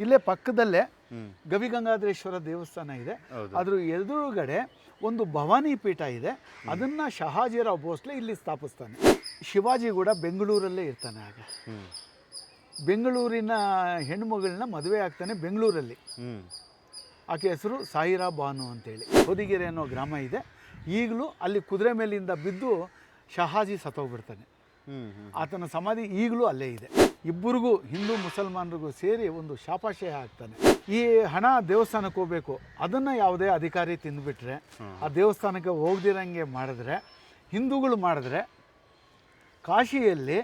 ಇಲ್ಲೇ ಪಕ್ಕದಲ್ಲೇ ಗವಿಗಂಗಾಧರೇಶ್ವರ ದೇವಸ್ಥಾನ ಇದೆ. ಅದ್ರ ಎದುರುಗಡೆ ಒಂದು ಭವಾನಿ ಪೀಠ ಇದೆ. ಅದನ್ನ ಶಹಾಜಿರಾವ್ ಭೋಸ್ಲೆ ಇಲ್ಲಿ ಸ್ಥಾಪಿಸ್ತಾನೆ. ಶಿವಾಜಿ ಕೂಡ ಬೆಂಗಳೂರಲ್ಲೇ ಇರ್ತಾನೆ ಆಗ. ಬೆಂಗಳೂರಿನ ಹೆಣ್ಮಗಳನ್ನ ಮದುವೆ ಆಗ್ತಾನೆ ಬೆಂಗಳೂರಲ್ಲಿ. ಆಕೆ ಹೆಸರು ಸಾಯಿರಾ ಬಾನು ಅಂತೇಳಿ. ಹೊದಿಗೆರೆ ಅನ್ನೋ ಗ್ರಾಮ ಇದೆ. ಈಗಲೂ ಅಲ್ಲಿ ಕುದುರೆ ಮೇಲಿಂದ ಬಿದ್ದು ಶಹಾಜಿ ಸತ್ತೋಗ್ಬಿಡ್ತಾನೆ. ಆತನ ಸಮಾಧಿ ಈಗಲೂ ಅಲ್ಲೇ ಇದೆ. ಇಬ್ಬರಿಗೂ ಹಿಂದೂ ಮುಸಲ್ಮಾನರಿಗೂ ಸೇರಿ ಒಂದು ಶಾಪಾಶಯ ಆಗ್ತಾನೆ ಈ ಹಣ ದೇವಸ್ಥಾನಕ್ಕೆ ಹೋಗ್ಬೇಕು ಅದನ್ನು ಯಾವುದೇ ಅಧಿಕಾರಿ ತಿಂದುಬಿಟ್ರೆ ಆ ದೇವಸ್ಥಾನಕ್ಕೆ ಹೋಗ್ದಿರಂಗೆ ಮಾಡಿದ್ರೆ ಹಿಂದೂಗಳು ಮಾಡಿದ್ರೆ ಕಾಶಿಯಲ್ಲಿ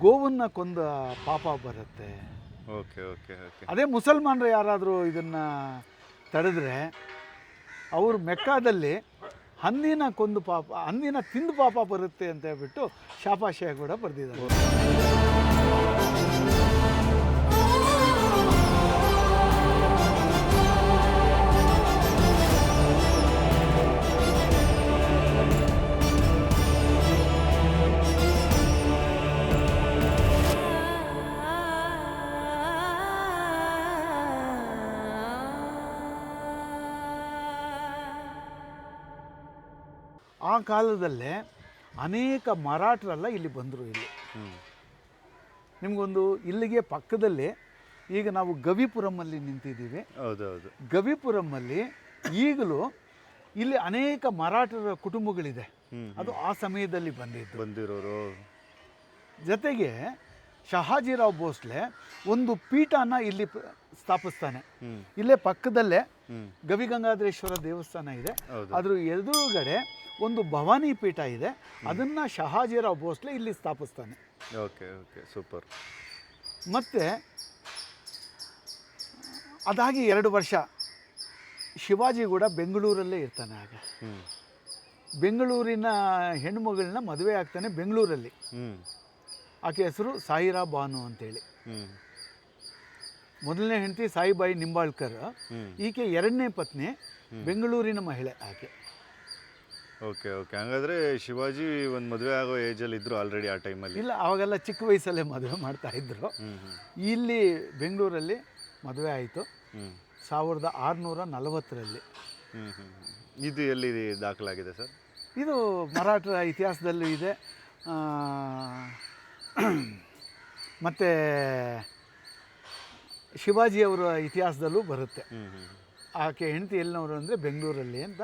ಗೋವನ್ನ ಕೊಂದ ಪಾಪ ಬರುತ್ತೆ. Okay okay okay. ಅದೇ ಮುಸಲ್ಮಾನರು ಯಾರಾದರೂ ಇದನ್ನು ತಡೆದ್ರೆ ಅವರು ಮೆಕ್ಕಾದಲ್ಲಿ ಹಂದಿನ ಕೊಂದು ಪಾಪ ಹಂದಿನ ತಿಂದು ಪಾಪ ಬರುತ್ತೆ ಅಂತ ಹೇಳ್ಬಿಟ್ಟು ಶಾಪಾಶಯ ಕೂಡ ಬರೆದಿದ್ದಾರೆ. ಕಾಲದಲ್ಲೇ ಅನೇಕ ಮರಾಠರೆಲ್ಲ ಇಲ್ಲಿ ಬಂದರು ಇಲ್ಲಿ. ನಿಮಗೊಂದು ಇಲ್ಲಿಗೆ ಪಕ್ಕದಲ್ಲಿ ಈಗ ನಾವು ಗವಿಪುರಮಲ್ಲಿ ನಿಂತಿದ್ದೀವಿ. ಹೌದೌದು. ಹೌದು ಗವಿಪುರಮಲ್ಲಿ ಈಗಲೂ ಇಲ್ಲಿ ಅನೇಕ ಮರಾಠರ ಕುಟುಂಬಗಳಿದೆ. ಅದು ಆ ಸಮಯದಲ್ಲಿ ಬಂದಿದ್ದು. ಬಂದಿರೋರು. ಜೊತೆಗೆ ಶಹಾಜಿರಾವ್ ಭೋಸ್ಲೆ ಒಂದು ಪೀಠನ ಇಲ್ಲಿ ಸ್ಥಾಪಿಸ್ತಾನೆ. ಇಲ್ಲೇ ಪಕ್ಕದಲ್ಲೇ ಗವಿಗಂಗಾಧರೇಶ್ವರ ದೇವಸ್ಥಾನ ಇದೆ. ಅದ್ರ ಎದುರುಗಡೆ ಒಂದು ಭವಾನಿ ಪೀಠ ಇದೆ. ಅದನ್ನು ಶಹಾಜಿರಾವ್ ಭೋಸ್ಲೆ ಇಲ್ಲಿ ಸ್ಥಾಪಿಸ್ತಾನೆ. Okay okay super. ಮತ್ತು ಅದಾಗಿ ಎರಡು ವರ್ಷ ಶಿವಾಜಿ ಕೂಡ ಬೆಂಗಳೂರಲ್ಲೇ ಇರ್ತಾನೆ ಆಗ. ಬೆಂಗಳೂರಿನ ಹೆಣ್ಮಗಳನ್ನ ಮದುವೆ ಆಗ್ತಾನೆ ಬೆಂಗಳೂರಲ್ಲಿ. ಆಕೆ ಹೆಸರು ಸಾಯಿರಾ ಬಾನು ಅಂತೇಳಿ. ಹೇಳಿ ಮೊದಲನೇ ಹೆಂಡತಿ ಸಾಯಿಬಾಯಿ ನಿಂಬಾಳ್ಕರ್. ಈಕೆ ಎರಡನೇ ಪತ್ನಿ ಬೆಂಗಳೂರಿನ ಮಹಿಳೆ ಆಕೆ. Okay okay. ಹಂಗಾದ್ರೆ ಶಿವಾಜಿ ಒಂದು ಮದುವೆ ಆಗೋ ಏಜಲ್ಲಿ ಇದ್ರು ಆಲ್ರೆಡಿ ಆ ಟೈಮಲ್ಲಿ ಇಲ್ಲ ಅವಾಗೆಲ್ಲ ಚಿಕ್ಕ ವಯಸ್ಸಲ್ಲೇ ಮದುವೆ ಮಾಡ್ತಾ ಇದ್ರು. ಇಲ್ಲಿ ಬೆಂಗಳೂರಲ್ಲಿ ಮದುವೆ ಆಯಿತು. ಸಾವಿರದ ಆರುನೂರ ನಲವತ್ತರಲ್ಲಿ. ಇದು ಎಲ್ಲಿ ದಾಖಲಾಗಿದೆ ಸರ್? ಇದು ಮರಾಠರ ಇತಿಹಾಸದಲ್ಲೂ ಇದೆ. ಮತ್ತು ಶಿವಾಜಿಯವರ ಇತಿಹಾಸದಲ್ಲೂ ಬರುತ್ತೆ. ಆಕೆ ಹೆಂಡತಿ ಎಲ್ಲಿನವರು ಅಂದರೆ ಬೆಂಗಳೂರಲ್ಲಿ ಅಂತ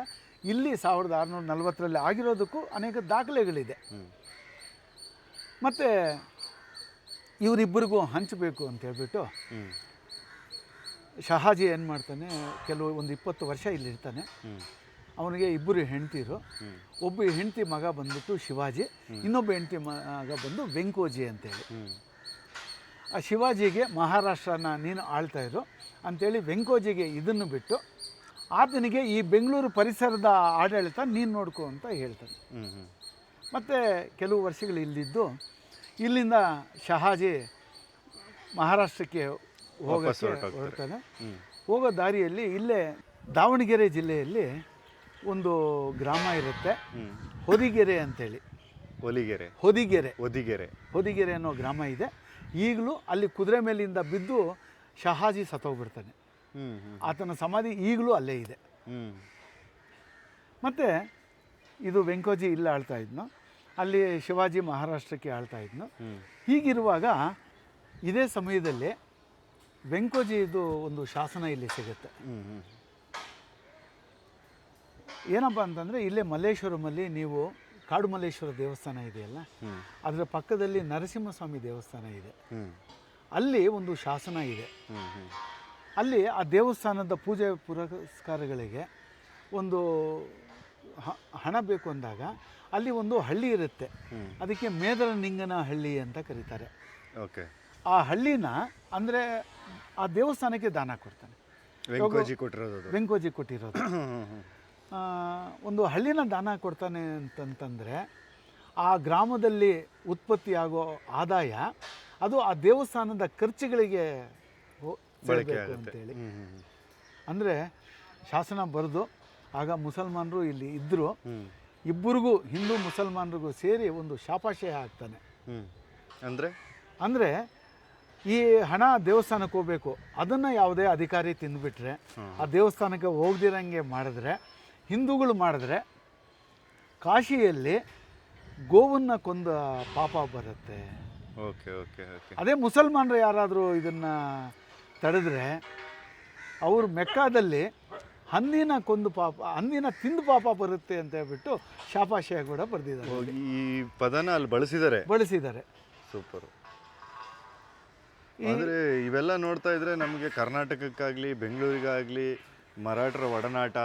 ಇಲ್ಲಿ ಸಾವಿರದ ಆರುನೂರ ನಲವತ್ತರಲ್ಲಿ ಆಗಿರೋದಕ್ಕೂ ಅನೇಕ ದಾಖಲೆಗಳಿದೆ. ಮತ್ತು ಇವರಿಬ್ಬರಿಗೂ ಹಂಚಬೇಕು ಅಂತ ಹೇಳ್ಬಿಟ್ಟು ಶಹಾಜಿ ಏನು ಮಾಡ್ತಾನೆ ಕೆಲವು ಒಂದು ಇಪ್ಪತ್ತು ವರ್ಷ ಇಲ್ಲಿರ್ತಾನೆ ಅವನಿಗೆ ಇಬ್ಬರು ಹೆಂಡ್ತಿರು. ಒಬ್ಬ ಹೆಂಡತಿ ಮಗ ಬಂದ್ಬಿಟ್ಟು ಶಿವಾಜಿ ಇನ್ನೊಬ್ಬ ಹೆಂಡತಿ ಮಗ ಬಂದು ವೆಂಕೋಜಿ ಅಂತೇಳಿ. ಆ ಶಿವಾಜಿಗೆ ಮಹಾರಾಷ್ಟ್ರನ ನೀನು ಆಳ್ತಾ ಇರು ಅಂತೇಳಿ ವೆಂಕೋಜಿಗೆ ಇದನ್ನು ಬಿಟ್ಟು ಆತನಿಗೆ ಈ ಬೆಂಗಳೂರು ಪರಿಸರದ ಆಡಳಿತ ನೀನು ನೋಡ್ಕೋ ಅಂತ ಹೇಳ್ತಾನೆ. ಮತ್ತು ಕೆಲವು ವರ್ಷಗಳು ಇಲ್ಲಿದ್ದು ಇಲ್ಲಿಂದ ಶಹಾಜಿ ಮಹಾರಾಷ್ಟ್ರಕ್ಕೆ ಹೋಗೋ ಹೋಗೋಕ್ಕೆ ಹೊರಡ್ತಾನೆ. ಹೋಗೋ ದಾರಿಯಲ್ಲಿ ಇಲ್ಲೇ ದಾವಣಗೆರೆ ಜಿಲ್ಲೆಯಲ್ಲಿ ಒಂದು ಗ್ರಾಮ ಇರುತ್ತೆ. ಹೊದಿಗೆರೆ ಅಂತೇಳಿ. ಹೊಲಿಗೆರೆ. ಹೊದಿಗೆರೆ. ಹೊದಿಗೆರೆ. ಹೊದಿಗೆರೆ ಅನ್ನೋ ಗ್ರಾಮ ಇದೆ. ಈಗಲೂ ಅಲ್ಲಿ ಕುದುರೆ ಮೇಲಿಂದ ಬಿದ್ದು ಶಹಾಜಿ ಸತ್ತೋಗ್ಬಿಡ್ತಾನೆ. ಆತನ ಸಮಾಧಿ ಈಗಲೂ ಅಲ್ಲೇ ಇದೆ. ಮತ್ತು ಇದು ವೆಂಕೋಜಿ ಇಲ್ಲಿ ಆಳ್ತಾ ಇದ್ನು, ಅಲ್ಲಿ ಶಿವಾಜಿ ಮಹಾರಾಷ್ಟ್ರಕ್ಕೆ ಆಳ್ತಾ ಇದ್ನು, ಹೀಗಿರುವಾಗ ಇದೇ ಸಮಯದಲ್ಲಿ ವೆಂಕೋಜಿದು ಒಂದು ಶಾಸನ ಇಲ್ಲಿ ಸಿಗುತ್ತೆ. ಏನಪ್ಪ ಅಂತಂದರೆ ಇಲ್ಲೇ ಮಲ್ಲೇಶ್ವರಮಲ್ಲಿ ನೀವು ಕಾಡು ಮಲ್ಲೇಶ್ವರ ದೇವಸ್ಥಾನ ಇದೆಯಲ್ಲ, ಅದರ ಪಕ್ಕದಲ್ಲಿ ನರಸಿಂಹಸ್ವಾಮಿ ದೇವಸ್ಥಾನ ಇದೆ. ಅಲ್ಲಿ ಒಂದು ಶಾಸನ ಇದೆ. ಅಲ್ಲಿ ಆ ದೇವಸ್ಥಾನದ ಪೂಜೆ ಪುರಸ್ಕಾರಗಳಿಗೆ ಒಂದು ಹಣ ಬೇಕು ಅಂದಾಗ ಅಲ್ಲಿ ಒಂದು ಹಳ್ಳಿ ಇರುತ್ತೆ. ಅದಕ್ಕೆ ಅದಕ್ಕೆ ಮೇದರನಿಂಗನ ಹಳ್ಳಿ ಅಂತ ಕರೀತಾರೆ. ಓಕೆ. ಆ ಹಳ್ಳಿನ ಅಂದರೆ ಆ ದೇವಸ್ಥಾನಕ್ಕೆ ದಾನ ಕೊಡ್ತಾನೆ. ವೆಂಕೋಜಿ ಕೊಟ್ಟಿರೋದು. ವೆಂಕೋಜಿ ಕೊಟ್ಟಿರೋದು. ಒಂದು ಹಳ್ಳಿನ ದಾನ ಕೊಡ್ತಾನೆ ಅಂತಂತಂದರೆ ಆ ಗ್ರಾಮದಲ್ಲಿ ಉತ್ಪತ್ತಿಯಾಗೋ ಆದಾಯ ಅದು ಆ ದೇವಸ್ಥಾನದ ಖರ್ಚುಗಳಿಗೆ ಬಳಕೆ ಅಂತೇಳಿ. ಅಂದರೆ ಶಾಸನ ಬರೆದು ಆಗ ಮುಸಲ್ಮಾನರು ಇಲ್ಲಿ ಇದ್ದರು ಇಬ್ಬರಿಗೂ ಹಿಂದೂ ಮುಸಲ್ಮಾನರಿಗೂ ಸೇರಿ ಒಂದು ಶಾಪಾಶಯ ಆಗ್ತಾನೆ. ಅಂದರೆ ಅಂದ್ರೆ? ಅಂದರೆ ಈ ಹಣ ದೇವಸ್ಥಾನಕ್ಕೆ ಹೋಗ್ಬೇಕು ಅದನ್ನು ಯಾವುದೇ ಅಧಿಕಾರಿ ತಿಂದುಬಿಟ್ರೆ ಆ ದೇವಸ್ಥಾನಕ್ಕೆ ಹೋಗ್ದಿರಂಗೆ ಮಾಡಿದ್ರೆ ಹಿಂದೂಗಳು ಮಾಡಿದ್ರೆ ಕಾಶಿಯಲ್ಲಿ ಗೋವನ್ನು ಕೊಂದ ಪಾಪ ಬರುತ್ತೆ. Okay okay okay. ಅದೇ ಮುಸಲ್ಮಾನರು ಯಾರಾದರೂ ಇದನ್ನು ತಡೆದ್ರೆ ಅವರು ಮೆಕ್ಕಾದಲ್ಲಿ ಹಂದಿನ ಕೊಂದು ಪಾಪ ಹಂದಿನ ತಿಂದು ಪಾಪ ಬರುತ್ತೆ ಅಂತ ಹೇಳ್ಬಿಟ್ಟು ಶಾಪಾಶಯ ಕೂಡ ಬರೆದಿದ್ದಾರೆ. ಈ ಪದನ ಅಲ್ಲಿ ಬಳಸಿದ್ದಾರೆ? ಬಳಸಿದ್ದಾರೆ. ಸೂಪರ್. ಆದರೆ ಇವೆಲ್ಲ ನೋಡ್ತಾ ಇದ್ರೆ ನಮಗೆ ಕರ್ನಾಟಕಕ್ಕಾಗಲಿ ಬೆಂಗಳೂರಿಗಾಗಲಿ ಮರಾಠರ ಒಡನಾಟ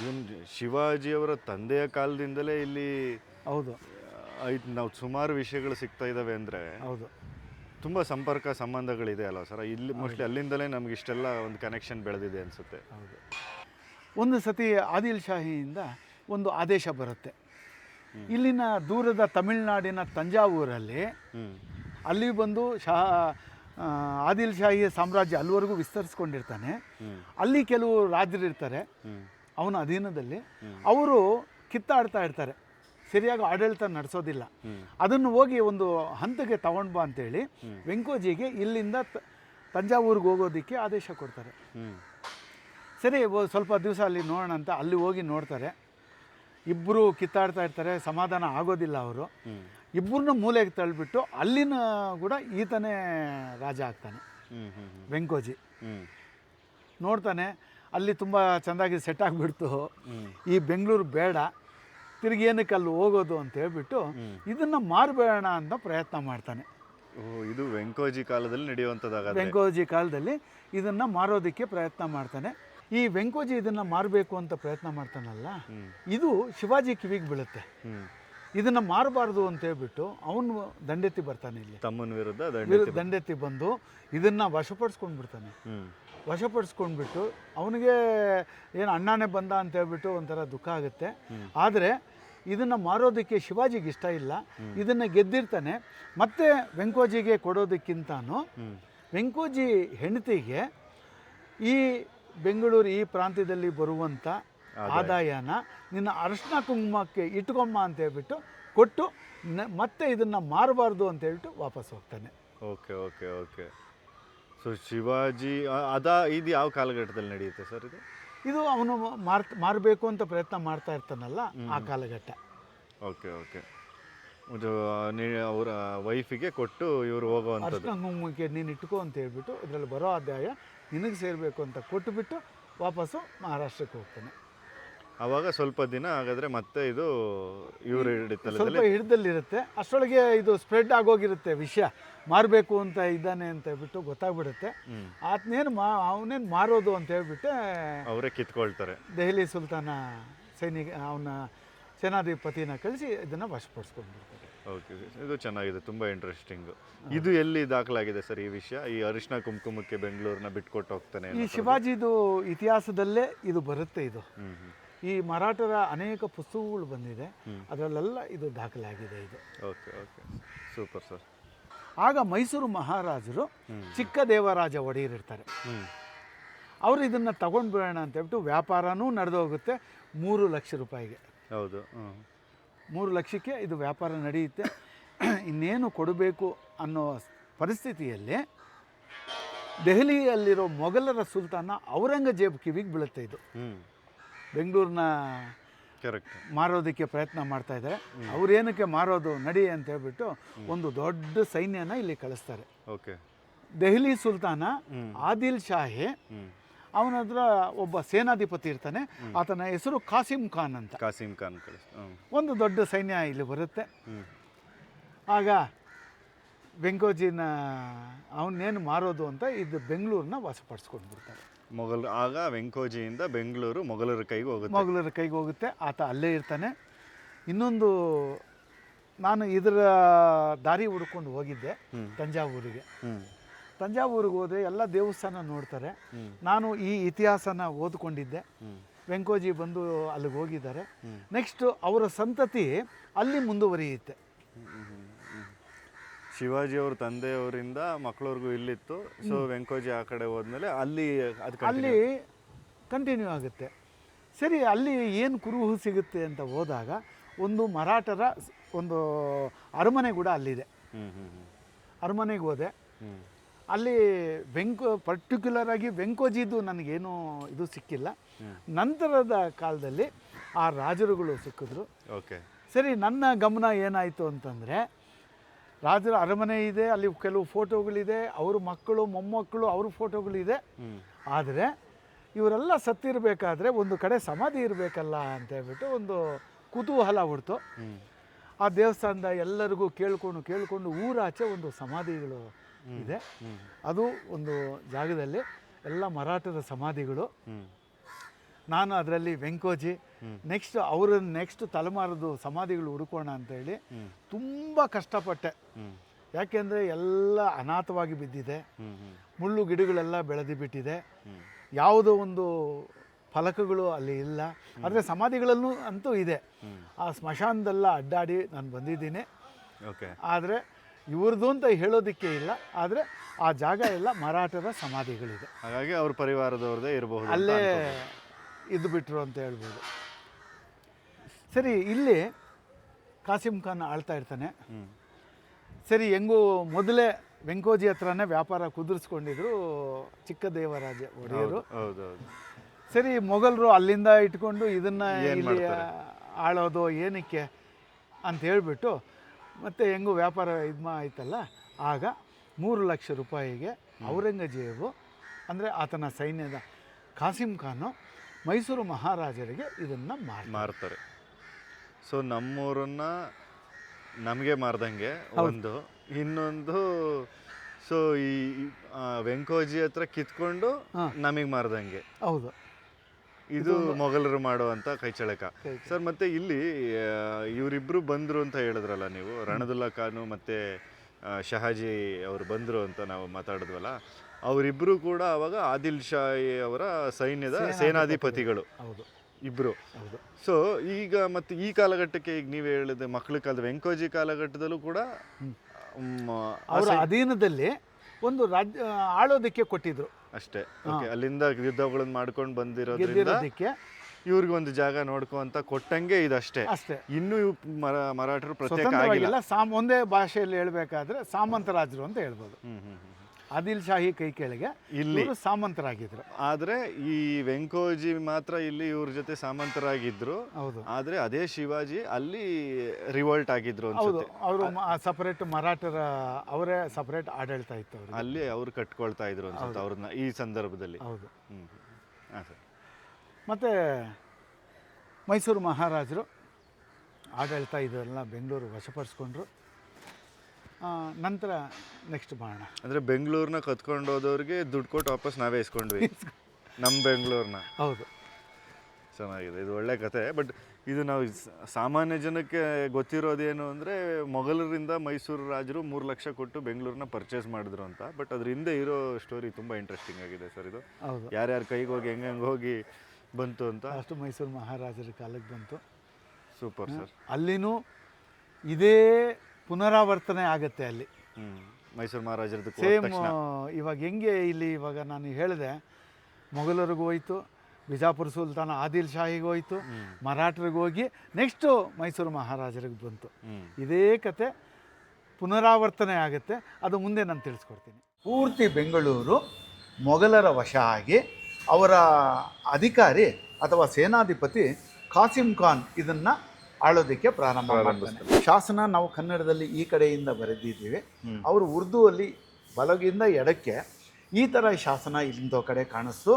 ಇವನ್ ಶಿವಾಜಿಯವರ ತಂದೆಯ ಕಾಲದಿಂದಲೇ ಇಲ್ಲಿ ಹೌದು. ಐದು ನಾವು ಸುಮಾರು ವಿಷಯಗಳು ಸಿಗ್ತಾ ಇದ್ದಾವೆ ಅಂದರೆ ಹೌದು. ತುಂಬ ಸಂಪರ್ಕ ಸಂಬಂಧಗಳಿದೆ ಅಲ್ವಾ ಸರ್? ಇಲ್ಲಿ ಮೋಸ್ಟ್ಲಿ ಅಲ್ಲಿಂದಲೇ ನಮ್ಗೆ ಇಷ್ಟೆಲ್ಲ ಒಂದು ಕನೆಕ್ಷನ್ ಬೆಳೆದಿದೆ ಅನಿಸುತ್ತೆ. ಹೌದು. ಒಂದು ಸತಿ ಆದಿಲ್ ಶಾಹಿಯಿಂದ ಒಂದು ಆದೇಶ ಬರುತ್ತೆ. ಇಲ್ಲಿನ ದೂರದ ತಮಿಳುನಾಡಿನ ತಂಜಾವೂರಲ್ಲಿ ಅಲ್ಲಿ ಬಂದು ಶಾ ಆದಿಲ್ ಶಾಹಿ ಸಾಮ್ರಾಜ್ಯ ಅಲ್ಲಿವರೆಗೂ ವಿಸ್ತರಿಸ್ಕೊಂಡಿರ್ತಾನೆ. ಅಲ್ಲಿ ಕೆಲವು ರಾಜರು ಇರ್ತಾರೆ ಅವನ ಅಧೀನದಲ್ಲಿ ಅವರು ಕಿತ್ತಾಡ್ತಾ ಇರ್ತಾರೆ. ಸರಿಯಾಗಿ ಆಡಳಿತ ನಡೆಸೋದಿಲ್ಲ. ಅದನ್ನು ಹೋಗಿ ಒಂದು ಹಂತಕ್ಕೆ ತಗೊಂಡು ಬಾ ಅಂತೇಳಿ ವೆಂಕೋಜಿಗೆ ಇಲ್ಲಿಂದ ತಂಜಾವೂರ್ಗೆ ಹೋಗೋದಕ್ಕೆ ಆದೇಶ ಕೊಡ್ತಾರೆ. ಸರಿ ಸ್ವಲ್ಪ ದಿವಸ ಅಲ್ಲಿ ನೋಡೋಣ ಅಂತ ಅಲ್ಲಿ ಹೋಗಿ ನೋಡ್ತಾರೆ. ಇಬ್ಬರು ಕಿತ್ತಾಡ್ತಾ ಇರ್ತಾರೆ, ಸಮಾಧಾನ ಆಗೋದಿಲ್ಲ ಅವರು. ಇಬ್ಬರನ್ನ ಮೂಲೆಗೆ ತಳ್ಳಿಬಿಟ್ಟು ಅಲ್ಲಿನ ಕೂಡ ಈತನೇ ರಾಜ ಆಗ್ತಾನೆ, ವೆಂಕೋಜಿ. ನೋಡ್ತಾನೆ, ಅಲ್ಲಿ ತುಂಬ ಚೆಂದಾಗಿ ಸೆಟ್ ಆಗಿಬಿಡ್ತು. ಈ ಬೆಂಗಳೂರು ಬೇಡ. ತಿರುಗಿ ಏನಕ್ಕೆ ಅಲ್ಲಿ ಹೋಗೋದು ಅಂತ ಹೇಳ್ಬಿಟ್ಟು ಇದನ್ನು ಮಾರಬೇಡ ಅಂತ ಪ್ರಯತ್ನ ಮಾಡ್ತಾನೆ. ಇದು ವೆಂಕೋಜಿ ಕಾಲದಲ್ಲಿ ನಡೆಯುವಂಥದ್ದಾಗ ವೆಂಕೋಜಿ ಕಾಲದಲ್ಲಿ ಇದನ್ನು ಮಾರೋದಕ್ಕೆ ಪ್ರಯತ್ನ ಮಾಡ್ತಾನೆ. ಈ ವೆಂಕೋಜಿ ಇದನ್ನು ಮಾರಬೇಕು ಅಂತ ಪ್ರಯತ್ನ ಮಾಡ್ತಾನಲ್ಲ ಇದು ಶಿವಾಜಿ ಕಿವಿಗೆ ಬೀಳುತ್ತೆ. ಇದನ್ನ ಮಾರಬಾರ್ದು ಅಂತ ಹೇಳ್ಬಿಟ್ಟು ಅವನು ದಂಡೆತ್ತಿ ಬರ್ತಾನೆ ಇಲ್ಲಿ. ತಮ್ಮನ ವಿರುದ್ಧ ದಂಡ ದಂಡೆತ್ತಿ ಬಂದು. ಇದನ್ನು ವಶಪಡಿಸ್ಕೊಂಡು ಬಿಡ್ತಾನೆ ಹ್ಞೂ ವಶಪಡಿಸ್ಕೊಂಡ್ಬಿಟ್ಟು ಅವನಿಗೆ ಏನು ಅಣ್ಣನೇ ಬಂದ ಅಂತ ಹೇಳ್ಬಿಟ್ಟು ಒಂಥರ ದುಃಖ ಆಗುತ್ತೆ. ಆದರೆ ಇದನ್ನು ಮಾರೋದಕ್ಕೆ ಶಿವಾಜಿಗೆ ಇಷ್ಟ ಇಲ್ಲ. ಇದನ್ನು ಗೆದ್ದಿರ್ತಾನೆ. ಮತ್ತೆ ವೆಂಕೋಜಿಗೆ ಕೊಡೋದಕ್ಕಿಂತನೂ ವೆಂಕೋಜಿ ಹೆಂಡತಿಗೆ ಈ ಬೆಂಗಳೂರು ಈ ಪ್ರಾಂತ್ಯದಲ್ಲಿ ಬರುವಂಥ ಆದಾಯನ ನಿನ್ನ ಅರಶಿನ ಕುಂಕುಮಕ್ಕೆ ಇಟ್ಕೊಮ್ಮ ಅಂತ ಹೇಳ್ಬಿಟ್ಟು ಕೊಟ್ಟು ಮತ್ತೆ ಇದನ್ನು ಮಾರಬಾರ್ದು ಅಂತ ಹೇಳ್ಬಿಟ್ಟು ವಾಪಸ್ ಹೋಗ್ತಾನೆ. Okay okay okay. So Shivaji ಅದ ಇದು ಯಾವ ಕಾಲಘಟ್ಟದಲ್ಲಿ ನಡೆಯುತ್ತೆ ಸರ್ ಇದು? ಇದು ಅವನು ಮಾರ್ ಮಾರಬೇಕು ಅಂತ ಪ್ರಯತ್ನ ಮಾಡ್ತಾ ಇರ್ತಾನಲ್ಲ ಆ ಕಾಲಘಟ್ಟ. Okay okay. ಇದು ಅವರ ವೈಫಿಗೆ ಕೊಟ್ಟು ಇವರು ಹೋಗುವಂಥದ್ದು. ನೀನು ಇಟ್ಕೋ ಅಂತ ಹೇಳ್ಬಿಟ್ಟು ಇದರಲ್ಲಿ ಬರೋ ಅಧ್ಯಾಯ ನಿನಗೆ ಸೇರಬೇಕು ಅಂತ ಕೊಟ್ಟುಬಿಟ್ಟು ವಾಪಸ್ಸು ಮಹಾರಾಷ್ಟ್ರಕ್ಕೆ ಹೋಗ್ತಾನೆ. ಆವಾಗ ಸ್ವಲ್ಪ ದಿನ ಹಾಗಾದ್ರೆ ಮತ್ತೆ ಇದು ಇವ್ರ ಹಿಡಿತಲದಲ್ಲಿ ಸ್ವಲ್ಪ ಹಿಡಿದಲ್ಲಿರುತ್ತೆ. ಅಷ್ಟರೊಳಗೆ ಇದು ಸ್ಪ್ರೆಡ್ ಆಗೋಗಿರುತ್ತೆ ವಿಷಯ. ಮಾರಬೇಕು ಅಂತ ಇದ್ದಾನೆ ಅಂತ ಹೇಳ್ಬಿಟ್ಟು ಗೊತ್ತಾಗ್ಬಿಡುತ್ತೆ. ಆತನೇನು ಮಾ ಅವನೇನು ಮಾರೋದು ಅಂತ ಹೇಳ್ಬಿಟ್ಟು ಅವರೇ ಕಿತ್ಕೊಳ್ತಾರೆ. ದೆಹಲಿ ಸುಲ್ತಾನ ಸೈನಿಕ ಅವನ ಸೇನಾಧಿಪತಿನ ಕಳಿಸಿ ಇದನ್ನು ವಶಪಡಿಸ್ಕೊಂಡ್ಬಿಡ್ತಾರೆ. ಓಕೆ ಇದು ಚೆನ್ನಾಗಿದೆ ತುಂಬ ಇಂಟ್ರೆಸ್ಟಿಂಗ್ ಇದು ಎಲ್ಲಿ ದಾಖಲಾಗಿದೆ ಸರ್ ಈ ವಿಷಯ? ಈ ಅರಿಶಿನ ಕುಂಕುಮಕ್ಕೆ ಬೆಂಗಳೂರನ್ನ ಬಿಟ್ಕೊಟ್ಟು ಹೋಗ್ತಾನೆ ಈ ಶಿವಾಜಿದು ಇತಿಹಾಸದಲ್ಲೇ ಇದು ಬರುತ್ತೆ ಇದು. ಈ ಮರಾಠರ ಅನೇಕ ಪುಸ್ತಕಗಳು ಬಂದಿದೆ. ಅದರಲ್ಲೆಲ್ಲ ಇದು ದಾಖಲಾಗಿದೆ ಇದು. Okay okay. Super sir. ಆಗ ಮೈಸೂರು ಮಹಾರಾಜರು ಚಿಕ್ಕ ದೇವರಾಜ ಒಡೆಯರ್ ಇರ್ತಾರೆ. ಅವರು ಇದನ್ನು ತಗೊಂಡು ಬಿಡೋಣ ಅಂತ ಹೇಳ್ಬಿಟ್ಟು ವ್ಯಾಪಾರನೂ ನಡೆದು ಹೋಗುತ್ತೆ ಮೂರು ಲಕ್ಷ ರೂಪಾಯಿಗೆ. ಹೌದು ಮೂರು ಲಕ್ಷಕ್ಕೆ ಇದು ವ್ಯಾಪಾರ ನಡೆಯುತ್ತೆ. ಇನ್ನೇನು ಕೊಡಬೇಕು ಅನ್ನೋ ಪರಿಸ್ಥಿತಿಯಲ್ಲಿ ದೆಹಲಿಯಲ್ಲಿರೋ ಮೊಘಲರ ಸುಲ್ತಾನ ಔರಂಗಜೇಬ್ ಕಿವಿಗೆ ಬೀಳುತ್ತೆ ಇದು. ಹ್ಮ್ ಬೆಂಗಳೂರನ್ನ ಕರೆಕ್ಟ್ ಮಾರೋದಕ್ಕೆ ಪ್ರಯತ್ನ ಮಾಡ್ತಾ ಇದ್ದಾರೆ. ಅವ್ರೇನಕ್ಕೆ ಮಾರೋದು ನಡಿ ಅಂತ ಹೇಳ್ಬಿಟ್ಟು ಒಂದು ದೊಡ್ಡ ಸೈನ್ಯನ ಇಲ್ಲಿ ಕಳಿಸ್ತಾರೆ. ಓಕೆ ದೆಹಲಿ ಸುಲ್ತಾನ ಆದಿಲ್ ಶಾಹಿ ಅವನ ಹತ್ರ ಒಬ್ಬ ಸೇನಾಧಿಪತಿ ಇರ್ತಾನೆ. ಆತನ ಹೆಸರು ಕಾಸಿಂ ಖಾನ್ ಅಂತ. ಕಾಸಿಂ ಖಾನ್ ಒಂದು ದೊಡ್ಡ ಸೈನ್ಯ ಇಲ್ಲಿ ಬರುತ್ತೆ. ಆಗ ವೆಂಕೋಜಿನ ಅವನೇನು ಮಾರೋದು ಅಂತ ಇದು ಬೆಂಗಳೂರನ್ನ ವಾಸಪಡಿಸ್ಕೊಂಡು ಬಿಡ್ತಾರೆ ಮೊಘಲ್ ಆಗ ವೆಂಕೋಜಿಯಿಂದ ಬೆಂಗಳೂರು ಮೊಘಲರ ಕೈಗೆ ಹೋಗುತ್ತೆ. ಮೊಘಲರ ಕೈಗೆ ಹೋಗುತ್ತೆ. ಆತ ಅಲ್ಲೇ ಇರ್ತಾನೆ. ಇನ್ನೊಂದು ನಾನು ಇದರ ದಾರಿ ಹುಡ್ಕೊಂಡು ಹೋಗಿದ್ದೆ ತಂಜಾವೂರಿಗೆ. ತಂಜಾವೂರಿಗೆ ಹೋದರೆ ಎಲ್ಲ ದೇವಸ್ಥಾನ ನೋಡ್ತಾರೆ. ನಾನು ಈ ಇತಿಹಾಸನ ಓದ್ಕೊಂಡಿದ್ದೆ. ವೆಂಕೋಜಿ ಬಂದು ಅಲ್ಲಿಗೆ ಹೋಗಿದ್ದಾರೆ. ನೆಕ್ಸ್ಟ್ ಅವರ ಸಂತತಿ ಅಲ್ಲಿ ಮುಂದುವರಿಯುತ್ತೆ. ಶಿವಾಜಿ ಅವ್ರ ತಂದೆಯವರಿಂದ ಮಕ್ಕಳವ್ರಿಗೂ ಇಲ್ಲಿತ್ತು. ಸೊ ವೆಂಕೋಜಿ ಆ ಕಡೆ ಹೋದ್ಮೇಲೆ ಅಲ್ಲಿ ಅದು ಅಲ್ಲಿ ಕಂಟಿನ್ಯೂ ಆಗುತ್ತೆ. ಸರಿ ಅಲ್ಲಿ ಏನು ಕುರುಹು ಸಿಗುತ್ತೆ ಅಂತ ಹೋದಾಗ ಒಂದು ಮರಾಠರ ಒಂದು ಅರಮನೆ ಕೂಡ ಅಲ್ಲಿದೆ. ಅರಮನೆಗೆ ಹೋದೆ. ಅಲ್ಲಿ ವೆಂಕ ಪರ್ಟಿಕ್ಯುಲರ್ ಆಗಿ ವೆಂಕೋಜಿದು ನನಗೇನು ಇದು ಸಿಕ್ಕಿಲ್ಲ. ನಂತರದ ಕಾಲದಲ್ಲಿ ಆ ರಾಜರುಗಳು ಸಿಕ್ಕಿದ್ರು. ಓಕೆ ಸರಿ ನನ್ನ ಗಮನ ಏನಾಯಿತು ಅಂತಂದರೆ ರಾಜರ ಅರಮನೆ ಇದೆ ಅಲ್ಲಿ ಕೆಲವು ಫೋಟೋಗಳಿದೆ ಅವ್ರ ಮಕ್ಕಳು ಮೊಮ್ಮಕ್ಕಳು ಅವ್ರ ಫೋಟೋಗಳಿದೆ. ಆದರೆ ಇವರೆಲ್ಲ ಸತ್ತಿರಬೇಕಾದ್ರೆ ಒಂದು ಕಡೆ ಸಮಾಧಿ ಇರಬೇಕಲ್ಲ ಅಂತ ಹೇಳ್ಬಿಟ್ಟು ಒಂದು ಕುತೂಹಲ ಹುಡ್ತು ಆ ದೇವಸ್ಥಾನದ ಎಲ್ಲರಿಗೂ ಕೇಳ್ಕೊಂಡು ಕೇಳ್ಕೊಂಡು ಊರಾಚೆ ಒಂದು ಸಮಾಧಿಗಳು ಇದೆ. ಅದು ಒಂದು ಜಾಗದಲ್ಲಿ ಎಲ್ಲ ಮರಾಠರ ಸಮಾಧಿಗಳು. ನಾನು ಅದರಲ್ಲಿ ವೆಂಕೋಜಿ. ನೆಕ್ಸ್ಟ್ ಅವರ ನೆಕ್ಸ್ಟ್ ತಲೆಮಾರದು ಸಮಾಧಿಗಳು ಹುಡುಕೋಣ ಅಂತೇಳಿ. ತುಂಬ ಕಷ್ಟಪಟ್ಟೆ. ಯಾಕೆಂದರೆ ಎಲ್ಲ ಅನಾಥವಾಗಿ ಬಿದ್ದಿದೆ. ಮುಳ್ಳು ಗಿಡಗಳೆಲ್ಲ ಬೆಳೆದು ಬಿಟ್ಟಿದೆ. ಯಾವುದೋ ಒಂದು ಫಲಕಗಳು ಅಲ್ಲಿ ಇಲ್ಲ. ಆದರೆ ಸಮಾಧಿಗಳಲ್ಲೂ ಅಂತೂ ಇದೆ. ಆ ಸ್ಮಶಾನದೆಲ್ಲ ಅಡ್ಡಾಡಿ ನಾನು ಬಂದಿದ್ದೀನಿ. ಓಕೆ. ಆದರೆ ಇವ್ರದ್ದು ಅಂತ ಹೇಳೋದಕ್ಕೆ ಇಲ್ಲ. ಆದರೆ ಆ ಜಾಗ ಎಲ್ಲ ಮರಾಠದ ಸಮಾಧಿಗಳಿದೆ. ಹಾಗಾಗಿ ಅವ್ರ ಪರಿವಾರದವ್ರದೇ ಇರಬಹುದು ಅಲ್ಲೇ. ಇದು ಬಿಟ್ಟರು ಅಂತ ಹೇಳ್ಬೋದು. ಸರಿ ಇಲ್ಲಿ ಕಾಸಿಮ್ ಖಾನ್ ಆಳ್ತಾ ಇರ್ತಾನೆ. ಸರಿ ಹೆಂಗೂ ಮೊದಲೇ ವೆಂಕೋಜಿ ಹತ್ರನೇ ವ್ಯಾಪಾರ ಕುದುರಿಸ್ಕೊಂಡಿದ್ರು ಚಿಕ್ಕ ದೇವರಾಜ ಒಡೆಯರು. ಸರಿ ಮೊಘಲರು ಅಲ್ಲಿಂದ ಇಟ್ಕೊಂಡು ಇದನ್ನ ಇಲ್ಲಿ ಆಳೋದು ಏನಕ್ಕೆ ಅಂತ ಹೇಳ್ಬಿಟ್ಟು ಮತ್ತೆ ಹೆಂಗು ವ್ಯಾಪಾರ ಇದು ಆಯ್ತಲ್ಲ ಆಗ ಮೂರು ಲಕ್ಷ ರೂಪಾಯಿಗೆ ಔರಂಗಜೇಬು ಅಂದರೆ ಆತನ ಸೈನ್ಯದ ಕಾಸಿಂ ಖಾನು ಮೈಸೂರು ಮಹಾರಾಜರಿಗೆ ಇದನ್ನು ಮಾಡಿ ಮಾರ್ತಾರೆ. ಸೊ ನಮ್ಮೂರನ್ನ ನಮಗೆ ಮಾರ್ದಂಗೆ ಒಂದು ಇನ್ನೊಂದು ಸೊ ಈ ವೆಂಕೋಜಿ ಹತ್ರ ಕಿತ್ಕೊಂಡು ನಮಗೆ ಮಾರ್ದಂಗೆ. ಹೌದು. ಇದು ಮೊಘಲರು ಮಾಡುವಂತ ಕೈಚಳಕ. ಸರ್ ಮತ್ತೆ ಇಲ್ಲಿ ಇವರಿಬ್ರು ಬಂದ್ರು ಅಂತ ಹೇಳಿದ್ರಲ್ಲ ನೀವು ರಣದುಲ್ಲಾ ಖಾನು ಮತ್ತೆ ಶಹಾಜಿ ಅವರು ಬಂದರು ಅಂತ ನಾವು ಮಾತಾಡಿದ್ವಲ್ಲ ಅವರಿಬ್ರು ಕೂಡ ಅವಾಗ ಆದಿಲ್ ಶಾಹಿ ಅವರ ಸೈನ್ಯದ ಸೇನಾಧಿಪತಿಗಳು. ಹೌದು. ಇಬ್ರು. ಹೌದು. ಸೊ ಈಗ ಮತ್ತೆ ಈ ಕಾಲಘಟ್ಟಕ್ಕೆ ಈಗ ನೀವು ಹೇಳಿದ ಮಕ್ಕಳ ಕಾಲದ ವೆಂಕೋಜಿ ಕಾಲಘಟ್ಟದಲ್ಲೂ ಕೂಡ ಅವರ ಅಧೀನದಲ್ಲಿ ಒಂದು ರಾಜ್ಯ ಆಳೋದಕ್ಕೆ ಕೊಟ್ಟಿದ್ರು. ಅಷ್ಟೇ. ಓಕೆ ಅಲ್ಲಿಂದ ಯುದ್ಧಗಳನ್ನು ಮಾಡ್ಕೊಂಡು ಬಂದಿರೋದ್ರಿಂದ ಇವ್ರಿಗೆ ಒಂದು ಜಾಗ ನೋಡ್ಕೊಂತ ಕೊಟ್ಟಂಗೆ ಇದಷ್ಟೇ. ಅಷ್ಟೇ. ಇನ್ನು ಮರಾಠರು ಪ್ರತ್ಯೇಕ ಆಗಿಲ್ಲ. ಸಾಮ್ ಒಂದೇ ಭಾಷೆಯಲ್ಲಿ ಹೇಳ್ಬೇಕಾದ್ರೆ ಸಾಮಂತರಾಜರು ಅಂತ ಹೇಳ್ಬೋದು. ಆದಿಲ್ ಶಾಹಿ ಕೈ ಕೆಳಗೆ ಇಲ್ಲಿ. ಸಾಮಂತರಾಗಿದ್ರು. ಆದ್ರೆ ಈ ವೆಂಕೋಜಿ ಮಾತ್ರ ಇಲ್ಲಿ ಇವ್ರ ಜೊತೆ ಸಾಮಂತರಾಗಿದ್ರು. ಹೌದು. ಆದ್ರೆ ಅದೇ ಶಿವಾಜಿ ಅಲ್ಲಿ ರಿವೋಲ್ಟ್ ಆಗಿದ್ರು ಹೌದು ಅವರು ಸಪರೇಟ್ ಮರಾಠರ ಅವರೇ ಸಪರೇಟ್ ಆಡಳಿತ ಇತ್ತು ಅಲ್ಲಿ ಅವ್ರು ಕಟ್ಕೊಳ್ತಾ ಇದ್ರು ಅನ್ಸುತ್ತೆ ಅವ್ರನ್ನ ಈ ಸಂದರ್ಭದಲ್ಲಿ. ಹೌದು. ಮತ್ತೆ ಹಾಂ ಸರ್. ಮತ್ತು ಮೈಸೂರು ಮಹಾರಾಜರು ಆಡಳಿತ ಇದೆಲ್ಲ ಬೆಂಗಳೂರು ವಶಪಡಿಸ್ಕೊಂಡ್ರು. ನಂತರ ನೆಕ್ಸ್ಟ್ ಮಾಡೋಣ ಅಂದರೆ ಬೆಂಗಳೂರನ್ನ ಕತ್ಕೊಂಡು ಹೋದವ್ರಿಗೆ ದುಡ್ಡು ಕೊಟ್ಟು ವಾಪಸ್ ನಾವೇ ಇಸ್ಕೊಂಡ್ವಿ. ನಮ್ಮ ಬೆಂಗಳೂರನ್ನ ಹೌದು. ಚೆನ್ನಾಗಿದೆ ಇದು ಒಳ್ಳೆ ಕತೆ. ಬಟ್ ಇದು ನಾವು ಸಾಮಾನ್ಯ ಜನಕ್ಕೆ ಗೊತ್ತಿರೋದೇನು ಅಂದರೆ ಮೊಘಲರಿಂದ ಮೈಸೂರು ರಾಜರು ಮೂರು ಲಕ್ಷ ಕೊಟ್ಟು ಬೆಂಗಳೂರನ್ನ ಪರ್ಚೇಸ್ ಮಾಡಿದ್ರು ಅಂತ. ಬಟ್ ಅದ್ರ ಹಿಂದೆ ಇರೋ ಸ್ಟೋರಿ ತುಂಬ ಇಂಟ್ರೆಸ್ಟಿಂಗ್ ಆಗಿದೆ ಸರ್ ಇದು. ಹೌದು. ಯಾರ್ಯಾರ ಕೈಗೆ ಹೋಗಿ ಹೆಂಗೆ ಹೆಂಗೆ ಹೋಗಿ ಬಂತು ಅಂತ. ಅಷ್ಟು ಮೈಸೂರು ಮಹಾರಾಜರ ಕಾಲಕ್ಕೆ ಬಂತು. ಸೂಪರ್ ಸರ್ ಅಲ್ಲಿನೂ ಇದೇ ಪುನರಾವರ್ತನೆ ಆಗುತ್ತೆ ಅಲ್ಲಿ. ಮೈಸೂರು ಮಹಾರಾಜರದ್ದು ಸೇಮ್ ತಕ್ಷಣ. ಇವಾಗ ಹೆಂಗೆ ಇಲ್ಲಿ ಇವಾಗ ನಾನು ಹೇಳಿದೆ ಮೊಘಲರಿಗೂ ಹೋಯಿತು ಬಿಜಾಪುರ ಸುಲ್ತಾನ ಆದಿಲ್ ಶಾಹಿಗೆ ಹೋಯಿತು ಮರಾಠರಿಗೆ ಹೋಗಿ ನೆಕ್ಸ್ಟು ಮೈಸೂರು ಮಹಾರಾಜರಿಗೆ ಬಂತು. ಇದೇ ಕತೆ ಪುನರಾವರ್ತನೆ ಆಗುತ್ತೆ ಅದು ಮುಂದೆ ನಾನು ತಿಳಿಸ್ಕೊಡ್ತೀನಿ. ಪೂರ್ತಿ ಬೆಂಗಳೂರು ಮೊಘಲರ ವಶ ಆಗಿ ಅವರ ಅಧಿಕಾರಿ ಅಥವಾ ಸೇನಾಧಿಪತಿ ಖಾಸಿಂ ಖಾನ್ ಇದನ್ನು ಆಳೋದಕ್ಕೆ ಪ್ರಾರಂಭ ಮಾಡ್ತಾನೆ. ಶಾಸನ ನಾವು ಕನ್ನಡದಲ್ಲಿ ಈ ಕಡೆಯಿಂದ ಬರೆದಿದ್ದೀವಿ. ಅವರು ಉರ್ದುವಲ್ಲಿ ಬಲಗಿಂದ ಎಡಕ್ಕೆ ಈ ಥರ ಶಾಸನ ಇಲ್ಲಿಂದ ಕಡೆ ಕಾಣಿಸ್ತು.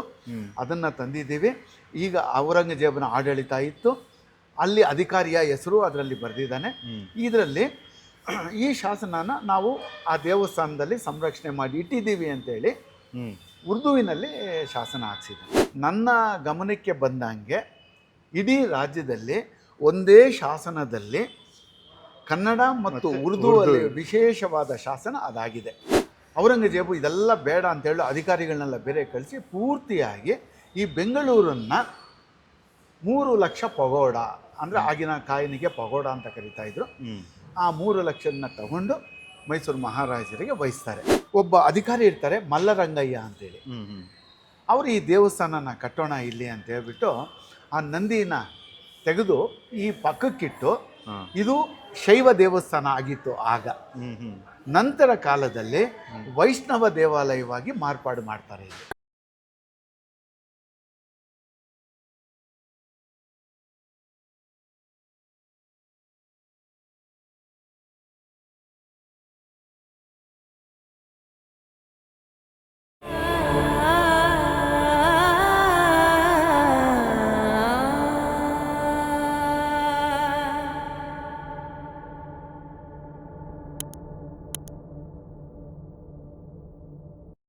ಅದನ್ನು ತಂದಿದ್ದೀವಿ. ಈಗ ಔರಂಗಜೇಬನ ಆಡಳಿತ ಇತ್ತು. ಅಲ್ಲಿ ಅಧಿಕಾರಿಯ ಹೆಸರು ಅದರಲ್ಲಿ ಬರೆದಿದ್ದಾನೆ. ಇದರಲ್ಲಿ ಈ ಶಾಸನನ ನಾವು ಆ ದೇವಸ್ಥಾನದಲ್ಲಿ ಸಂರಕ್ಷಣೆ ಮಾಡಿ ಇಟ್ಟಿದ್ದೀವಿ ಅಂತೇಳಿ ಉರ್ದುವಿನಲ್ಲಿ ಶಾಸನ ಹಾಕ್ಸಿದ್ದಾರೆ. ನನ್ನ ಗಮನಕ್ಕೆ ಬಂದಂಗೆ ಇಡೀ ರಾಜ್ಯದಲ್ಲಿ ಒಂದೇ ಶಾಸನದಲ್ಲಿ ಕನ್ನಡ ಮತ್ತು ಉರ್ದು ಅಲ್ಲಿ ವಿಶೇಷವಾದ ಶಾಸನ ಅದಾಗಿದೆ. ಔರಂಗಜೇಬು ಇದೆಲ್ಲ ಬೇಡ ಅಂತೇಳಿ ಅಧಿಕಾರಿಗಳನ್ನೆಲ್ಲ ಬೇರೆ ಕಳಿಸಿ ಪೂರ್ತಿಯಾಗಿ ಈ ಬೆಂಗಳೂರನ್ನು ಮೂರು ಲಕ್ಷ ಪಗೋಡ ಅಂದರೆ ಆಗಿನ ಕಾಯಿನಿಗೆ ಪಗೋಡ ಅಂತ ಕರಿತಾ ಇದ್ರು. ಆ ಮೂರು ಲಕ್ಷನ ತಗೊಂಡು ಮೈಸೂರು ಮಹಾರಾಜರಿಗೆ ವಹಿಸ್ತಾರೆ. ಒಬ್ಬ ಅಧಿಕಾರಿ ಇರ್ತಾರೆ ಮಲ್ಲರಂಗಯ್ಯ ಅಂತೇಳಿ. ಅವರು ಈ ದೇವಸ್ಥಾನನ ಕಟ್ಟೋಣ ಇಲ್ಲಿ ಅಂತ ಹೇಳ್ಬಿಟ್ಟು ಆ ನಂದಿನ ತೆಗೆದು ಈ ಪಕ್ಕಕ್ಕಿಟ್ಟು ಇದು ಶೈವ ದೇವಸ್ಥಾನ ಆಗಿತ್ತು ಆಗ. ನಂತರ ಕಾಲದಲ್ಲಿ ವೈಷ್ಣವ ದೇವಾಲಯವಾಗಿ ಮಾರ್ಪಾಡು ಮಾಡ್ತಾರೆ